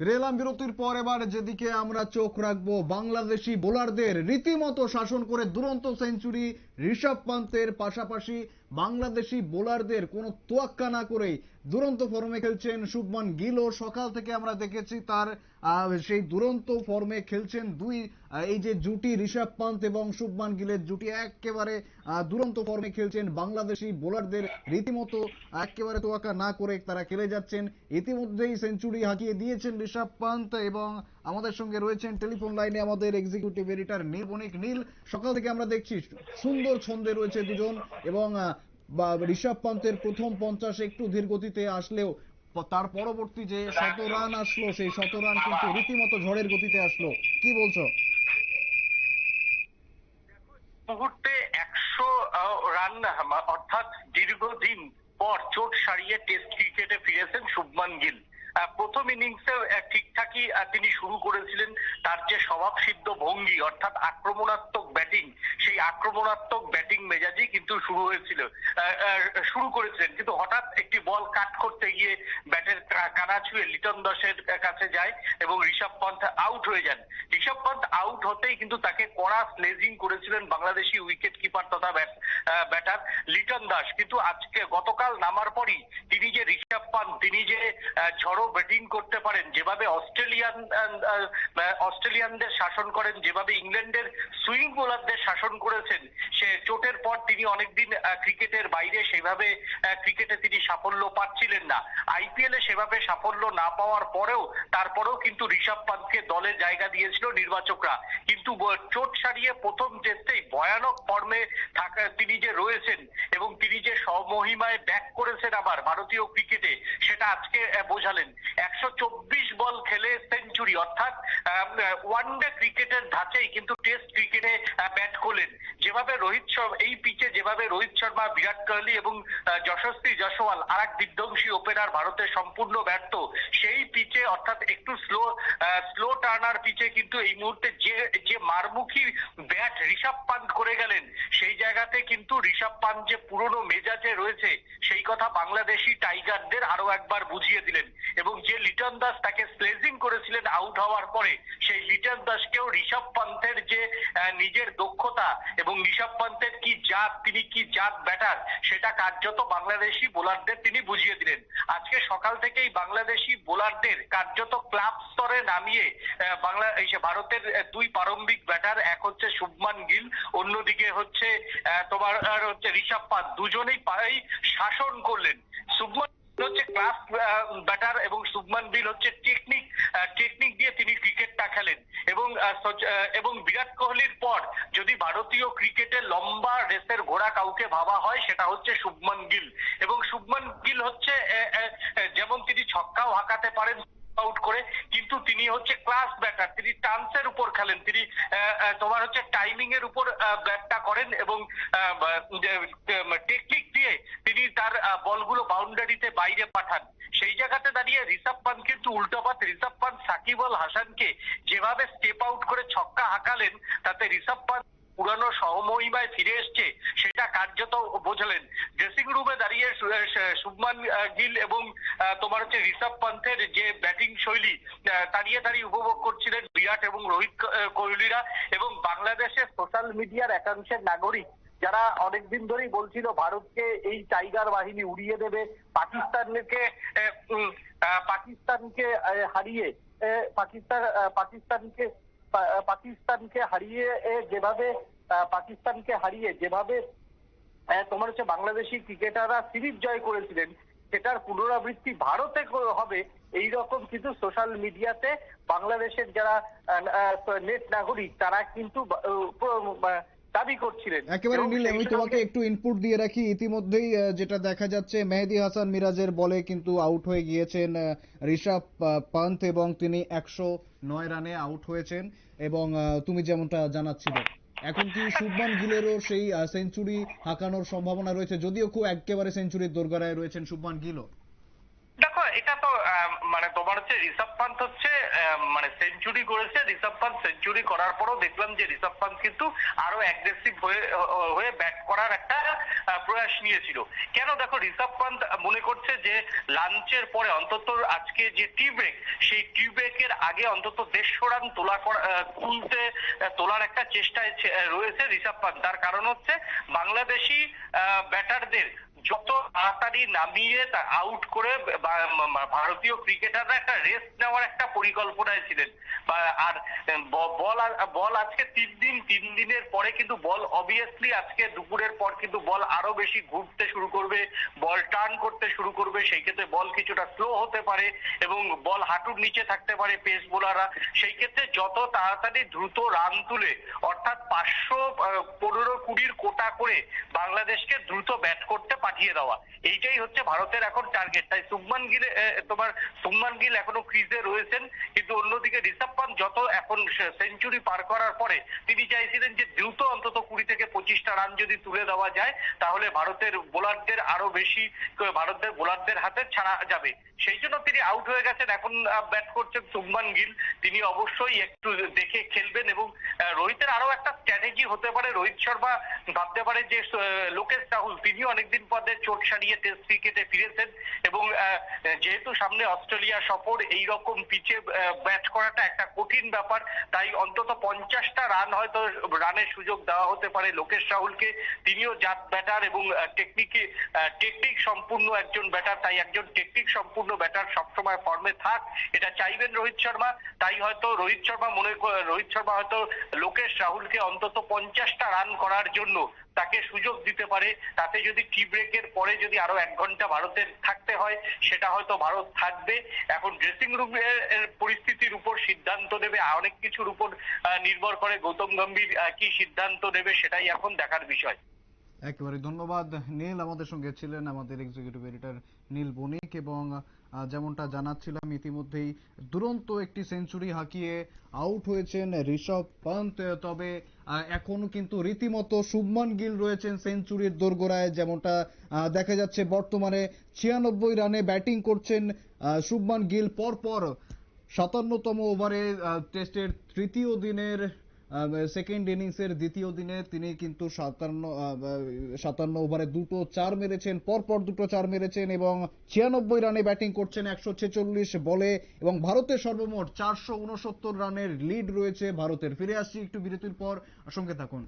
ফিরে এলাম বিরতির পর এবার যেদিকে আমরা চোখ রাখব, বাংলাদেশি বোলারদের রীতিমতো শাসন করে দুরন্ত সেঞ্চুরি ঋষভ পান্তের পাশাপাশি বাংলাদেশি বোলারদের কোনো তোয়াক্কা না করেই দুরন্ত ফর্মে খেলছেন শুভমান গিলও সকাল থেকে আমরা দেখেছি তার সেই দুরন্ত ফর্মে খেলছেন দুই এই যে জুটি ঋষভ পান্ত এবং শুভমান গিলের জুটি একেবারে দুরন্ত ফর্মে খেলছেন বাংলাদেশি বোলারদের রীতিমতো একেবারে তোয়াক্কা না করে তারা খেলে যাচ্ছেন। ইতিমধ্যেই সেঞ্চুরি হাঁকিয়ে দিয়েছেন ঋষভ পান্ত এবং আমাদের সঙ্গে রয়েছেন টেলিফোন লাইনে আমাদের এক্সিকিউটিভ এডিটর নীল নীল। সকাল থেকে আমরা দেখছি সুন্দর ছন্দে রয়েছে দুজন এবং ঋষভ পান্তের প্রথম পঞ্চাশে একটু ধীর গতিতে আসলেও, তার পরবর্তী যে শত রান আসলো, সেই শত রান কিন্তু রীতিমতো ঝড়ের গতিতে আসলো। কি বলছো? মুহূর্তে একশো রান, অর্থাৎ দীর্ঘদিন পর চোট সারিয়ে টেস্ট ক্রিকেটে ফিরেছেন শুভমান গিল। প্রথম ইনিংসে ঠিকঠাকই তিনি শুরু করেছিলেন তার যে স্বভাব সিদ্ধ ভঙ্গি, অর্থাৎ আক্রমণাত্মক ব্যাটিং আক্রমণাত্মক ব্যাটিং মেজাজই কিন্তু শুরু হয়েছিল শুরু করেছিলেন। কিন্তু হঠাৎ একটি বল কাট করতে গিয়ে ব্যাটের কানা ছুঁয়ে লিটন দাসের কাছে যায় এবং ঋষভ পন্থ আউট হয়ে যান। ঋষভ পন্থ আউট হতেই কিন্তু তাকে কড়া স্লেজিং করেছিলেন বাংলাদেশি উইকেট কিপার তথা ব্যাটার লিটন দাস। কিন্তু আজকে গতকাল নামার পরই তিনি যে ঋষভ পান্ত তিনি যে ঝড়ো ব্যাটিং করতে পারেন, যেভাবে অস্ট্রেলিয়ান অস্ট্রেলিয়ানদের শাসন করেন, যেভাবে ইংল্যান্ডের সুইং বোলারদের শাসন করেছেন, সে চোটের পর তিনি অনেকদিন ক্রিকেটের বাইরে সেভাবে ক্রিকেটে তিনি সাফল্য পাচ্ছিলেন না। আইপিএল সেভাবে সাফল্য না পাওয়ার পরেও, তারপরেও কিন্তু ঋষভ পান্তকে দলে জায়গা দিয়েছিল নির্বাচকরা। কিন্তু চোট সারিয়ে প্রথম টেস্টেই ভয়ানক ফর্মে থাকা তিনি যে রয়েছেন, এবং তিনি যে স্বমহিমায় ব্যাক করেছেন আবার, ভারতীয় ক্রিকেটে সেটা আজকে বোঝালেন। একশো চব্বিশ বল খেলে সেঞ্চুরি অর্থাৎ ওয়ান ডে ক্রিকেটের ধাঁচেই কিন্তু টেস্ট ক্রিকেটে ব্যাট করলেন। যেভাবে রোহিত শর্মা, এই পিচে যেভাবে রোহিত শর্মা, বিরাট কোহলি এবং যশস্বী জয়সওয়াল আর এক বিধ্বংসী ওপেনার ভারতের সম্পূর্ণ ব্যর্থ, সেই পিচে অর্থাৎ একটু স্লো স্লো টার্নার পিচে কিন্তু এই মুহূর্তে যে যে মারমুখী ব্যাট ঋষভ পান্ত করে গেলেন, সেই জায়গাতে কিন্তু ঋষভ পান্ত যে পুরনো মেজাজে রয়েছে, সেই কথা বাংলাদেশি টাইগারদের আরও একবার বুঝিয়ে দিলেন এবং যে লিটন দাস তাকে স্লেজিং করেছিলেন আউট হওয়ার পরে, সেই লিটন দাসকেও ঋষভ পান্তের যে নিজের দক্ষতা এবং ঋষভ পান্তের কি জাত, তিনি কি জাত ব্যাটার, সেটা কার্যত বাংলাদেশি বোলারদের তিনি বুঝিয়ে দিলেন। আজকে সকাল থেকেই বাংলাদেশি বোলারদের কার্যত ক্লাব স্তরে নামিয়ে বাংলা ভারতের দুই প্রারম্ভিক ব্যাটার, এক হচ্ছে শুভমান গিল, অন্যদিকে হচ্ছে তোমার হচ্ছে ঋষভ পান্ত দুজনেই শাসন করলেন। শুভমান হচ্ছে ক্লাস ব্যাটার এবং শুভমান গিল হচ্ছে টেকনিক টেকনিক দিয়ে তিনি ক্রিকেটটা খেলেন। এবং এবং বিরাট কোহলির পর যদি ভারতীয় ক্রিকেটে লম্বা রেসের ঘোড়া কাউকে ভাবা হয়, সেটা হচ্ছে শুভমান গিল এবং শুভমান গিল হচ্ছে যেমন তিনি ছক্কাও হাঁকাতে পারেন আউট করে, কিন্তু তিনি হচ্ছে ক্লাস ব্যাটার তিনি টান্সের উপর খেলেন। তিনি তোমার হচ্ছে টাইমিং এর উপর ব্যাটটা করেন এবং টেকনিক দিয়ে তিনি তার বলগুলো বাউন্ডারিতে বাইরে পাঠান। সেই জায়গাতে দাঁড়িয়ে ঋষভ পান্ত কিন্তু উল্টোপাত ঋষভ পান্ত সাকিব আল হাসানকে যেভাবে স্টেপ আউট করে ছক্কা হাঁকালেন, তাতে ঋষভ পান্ত পুরানো সহমহিমায় ফিরে এসছে, সেটা কার্যত বোঝালেন। ড্রেসিং রুমে দাঁড়িয়ে শুভমান গিল এবং তোমার হচ্ছে ঋষভ পান্থের যে ব্যাটিং শৈলী দাঁড়িয়ে দাঁড়িয়ে উপভোগ করছিলেন বিরাট এবং রোহিত কোহলিরা এবং বাংলাদেশের সোশ্যাল মিডিয়ার একাংশের নাগরিক যারা অনেকদিন ধরেই বলছিল ভারতকে এই টাইগার বাহিনী উড়িয়ে দেবে, পাকিস্তানকে পাকিস্তানকে হারিয়ে পাকিস্তান পাকিস্তানকে পাকিস্তানকে হারিয়ে যেভাবে পাকিস্তানকে হারিয়ে যেভাবে তোমার হচ্ছে বাংলাদেশি ক্রিকেটাররা সিরিজ জয় করেছিলেন, সেটার পুনরাবৃত্তি ভারতে হবে এই রকম কিন্তু সোশ্যাল মিডিয়াতে বাংলাদেশের যারা নেট নাগরিক, তারা কিন্তু দাবি করছিলেন। একেবারে এবং নীল আমি তোমাকে একটু ইনপুট দিয়ে রাখি। ইতিমধ্যেই যেটা দেখা যাচ্ছে মেহেদি হাসান মিরাজের বলে কিন্তু আউট হয়ে গিয়েছেন ঋষভ পান্ত এবং তিনি একশো নয় রানে আউট হয়েছেন এবং তুমি যেমনটা জানাচ্ছিলে। এখন কি শুভমান গিলেরও সেই সেঞ্চুরি হাঁকানোর সম্ভাবনা রয়েছে? যদিও খুব একেবারে সেঞ্চুরির দোরগড়ায় রয়েছেন শুভমান গিলও। দেখো এটা তো মানে তোমার হচ্ছে ঋষভ পান্ত হচ্ছে মানে সেঞ্চুরি করেছে। ঋষভ পান্ত সেঞ্চুরি করার পরও দেখলাম যে ঋষভ পান্ত কিন্তু আরও অ্যাগ্রেসিভ হয়ে হয়ে ব্যাট করার একটা প্রয়াস নিয়েছিল। কেন দেখো ঋষভ পান্ত মনে করছে যে লাঞ্চের পরে অন্তত আজকে যে টি ব্রেক সেই টি ব্রেকের আগে অন্তত দেড়শো রান তোলা তুলতে তোলার একটা চেষ্টায় রয়েছে ঋষভ পান্ত তার কারণ হচ্ছে বাংলাদেশি ব্যাটারদের যত তাড়াতাড়ি নামিয়ে তা আউট করে ভারতীয় ক্রিকেটাররা একটা রেস্ট নেওয়ার একটা পরিকল্পনায় ছিলেন। আর বল বল আজকে তিন দিন, তিন দিনের পরে কিন্তু বল অবভিয়াসলি আজকে দুপুরের পর কিন্তু বল আরও বেশি ঘুরতে শুরু করবে, বল টার্ন করতে শুরু করবে, সেই ক্ষেত্রে বল কিছুটা স্লো হতে পারে এবং বল হাঁটুর নিচে থাকতে পারে পেস বোলাররা সেই ক্ষেত্রে যত তাড়াতাড়ি দ্রুত রান তুলে, অর্থাৎ পাঁচশো পনেরো কুড়ির কোটা করে বাংলাদেশকে দ্রুত ব্যাট করতে পাঠিয়ে দেওয়া। এইটাই হচ্ছে ভারতের এখন টার্গেট তাই শুভমান গিল তোমার শুভমান গিল এখনও ক্রিজে রয়েছেন, কিন্তু অন্যদিকে ঋষভ পান্ত যত এখন সেঞ্চুরি পার করার পরে তিনি চাইছিলেন যে দ্রুত অন্তত কুড়ি থেকে পঁচিশটা রান যদি তুলে দেওয়া যায়, তাহলে ভারতের বোলারদের আরও বেশি, ভারতের বোলারদের হাতে ছাড়া যাবে। সেই জন্য তিনি আউট হয়ে গেছেন। এখন ব্যাট করছেন শুভমান গিল। তিনি অবশ্যই একটু দেখে খেলবেন এবং রোহিতের আরও একটা স্ট্র্যাটেজি হতে পারে। রোহিত শর্মা ভাবতে পারে যে লোকেশ রাহুল তিনি অনেকদিন পরে চোট সারিয়ে টেস্ট ক্রিকেটে ফিরেছেন এবং যেহেতু সামনে অস্ট্রেলিয়া সফর এই রকম পিচে ব্যাট করাটা একটা কঠিন ব্যাপার। তাই অন্তত পঞ্চাশটা রান হয়তো রানের সুযোগ দেওয়া হতে পারে লোকেশ রাহুলকে। তিনিও জাত ব্যাটার এবং টেকনিকে টেকনিক সম্পূর্ণ একজন ব্যাটার তাই একজন টেকনিক সম্পূর্ণ ব্যাটার সবসময় ফর্মে থাক, এটা চাইবেন রোহিত শর্মা। তাই হয়তো রোহিত শর্মা মনে রোহিত শর্মা হয়তো লোকেশ রাহুলকে অন্তত পঞ্চাশটা রান করার জন্য তাকে সুযোগ দিতে পারে, তাতে যদি টি ব্রেকের পরে যদি আরও এক ঘণ্টা ভারতের থাকতে হয়, সেটা হয়তো ভারত থাকবে। এখন ড্রেসিং রুমের পরিস্থিতির উপর সিদ্ধান্ত নেবে অনেক কিছুর উপর নির্ভর করে গৌতম গম্ভীর কি সিদ্ধান্ত নেবে সেটাই এখন দেখার বিষয়। একেবারে ধন্যবাদ। নীল আমাদের সঙ্গে ছিলেন আমাদের এক্সিকিউটিভ এডিটর নীল বণিক এবং যেমনটা জানাচ্ছিলাম ইতিমধ্যেই, দুরন্ত একটি সেঞ্চুরি হাঁকিয়ে আউট হয়েছেন ঋষভ পান্ত তবে এখনও কিন্তু রীতিমতো শুভমান গিল রয়েছেন সেঞ্চুরির দোরগোড়ায়, যেমনটা দেখা যাচ্ছে বর্তমানে ছিয়ানব্বই রানে ব্যাটিং করছেন শুভমান গিল। পরপর সাতান্নতম ওভারে টেস্টের তৃতীয় দিনের সেকেন্ড ইনিংসের দ্বিতীয় দিনে তিনি কিন্তু সাতান্ন সাতান্ন ওভারে দুটো চার মেরেছেন, পরপর দুটো চার মেরেছেন এবং ছিয়ানব্বই রানে ব্যাটিং করছেন একশো ছেচল্লিশ বলে এবং ভারতের সর্বমোট চারশো উনসত্তর রানের লিড রয়েছে ভারতের। ফিরে আসছি একটু বিরতির পর, সঙ্গে থাকুন।